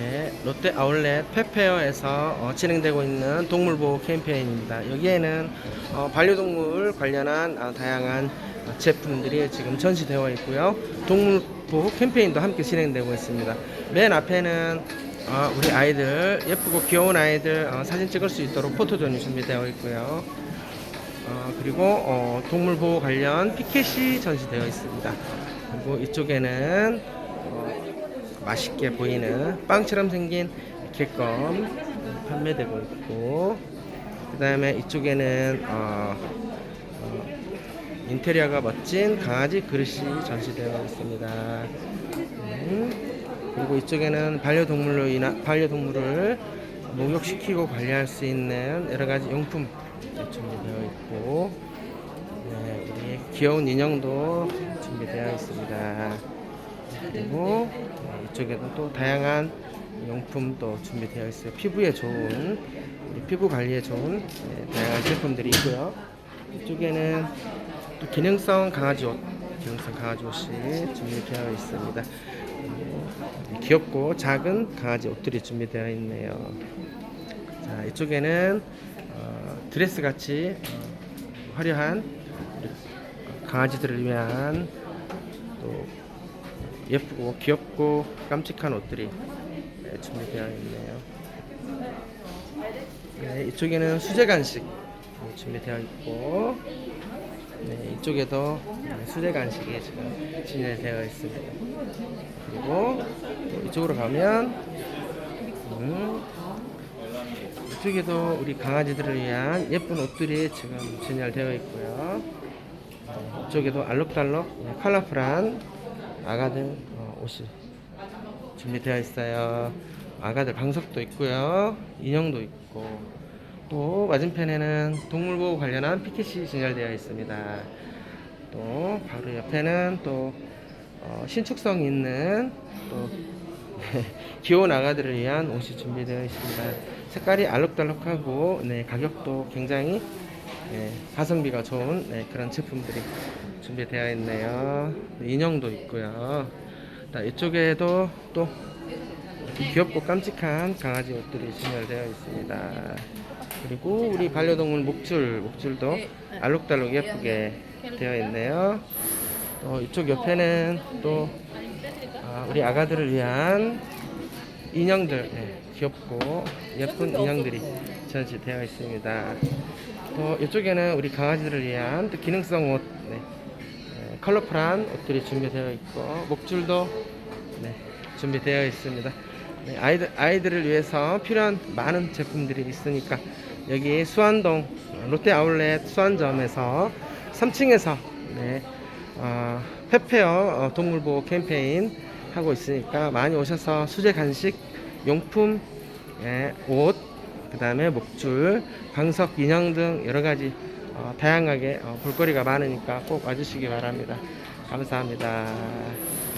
네, 롯데 아울렛 페페어에서 어, 진행되고 있는 동물보호 캠페인입니다. 여기에는 어, 반려동물 관련한 아, 다양한 어, 제품들이 지금 전시되어 있고요. 동물보호 캠페인도 함께 진행되고 있습니다. 맨 앞에는 어, 우리 아이들 예쁘고 귀여운 아이들 어, 사진 찍을 수 있도록 포토존이 준비되어 있고요. 어, 그리고 어, 동물보호 관련 피켓이 전시되어 있습니다. 그리고 이쪽에는 어, 맛있게 보이는 빵처럼 생긴 개껌 판매되고 있고 그 다음에 이쪽에는 어, 어, 인테리어가 멋진 강아지 그릇이 전시되어 있습니다. 음, 그리고 이쪽에는 반려동물로 인한 반려동물을 목욕시키고 관리할 수 있는 여러 가지 용품 준비되어 있고 네, 우리 귀여운 인형도 준비되어 있습니다. 그리고 네, 이쪽에도 또 다양한 용품 도 준비되어 있어요. 피부에 좋은 우리 피부 관리에 좋은 네, 다양한 제품들이 있고요. 이쪽에는 또 기능성 강아지 옷, 기능성 강아지 옷이 준비되어 있습니다. 음, 귀엽고 작은 강아지 옷들이 준비되어 있네요. 자, 이쪽에는 어, 드레스 같이 어, 화려한 강아지들을 위한 또 예쁘고 귀엽고 깜찍한 옷들이 네, 준비되어 있네요. 네, 이쪽에는 수제 간식 네, 준비되어 있고 네, 이쪽에도 네, 수제 간식이 지금 진열되어 있습니다. 그리고 또 이쪽으로 가면 음, 이쪽에도 우리 강아지들을 위한 예쁜 옷들이 지금 진열되어 있고요. 어, 이쪽에도 알록달록 네, 컬러풀한 아가들 어, 옷이 준비되어 있어요. 아가들 방석도 있고요. 인형도 있고 또 맞은편에는 동물보호 관련한 피켓이 진열되어 있습니다. 또 바로 옆에는 또 어, 신축성 있는 또 귀여운 아가들을 위한 옷이 준비되어 있습니다. 색깔이 알록달록하고 네, 가격도 굉장히 네, 가성비가 좋은 네, 그런 제품들이 준비되어 있네요. 인형도 있고요. 자, 이쪽에도 또 귀엽고 깜찍한 강아지 옷들이 진열되어 있습니다. 그리고 우리 반려동물 목줄, 목줄도 알록달록 예쁘게 되어 있네요. 또 이쪽 옆에는 또 아, 우리 아가들을 위한 인형들, 네, 귀엽고 예쁜 인형들이 전시되어 있습니다. 또 이쪽에는 우리 강아지들을 위한 또 기능성 옷, 네, 네, 컬러풀한 옷들이 준비되어 있고 목줄도 네, 준비되어 있습니다. 네, 아이들 아이들을 위해서 필요한 많은 제품들이 있으니까 여기 수안동 롯데 아울렛 수안점에서 3층에서 네, 어, 페페어 어, 동물보호 캠페인 하고 있으니까 많이 오셔서 수제 간식, 용품, 예, 옷, 그 다음에 목줄, 방석, 인형 등 여러 가지 어, 다양하게 어, 볼거리가 많으니까 꼭 와주시기 바랍니다. 감사합니다.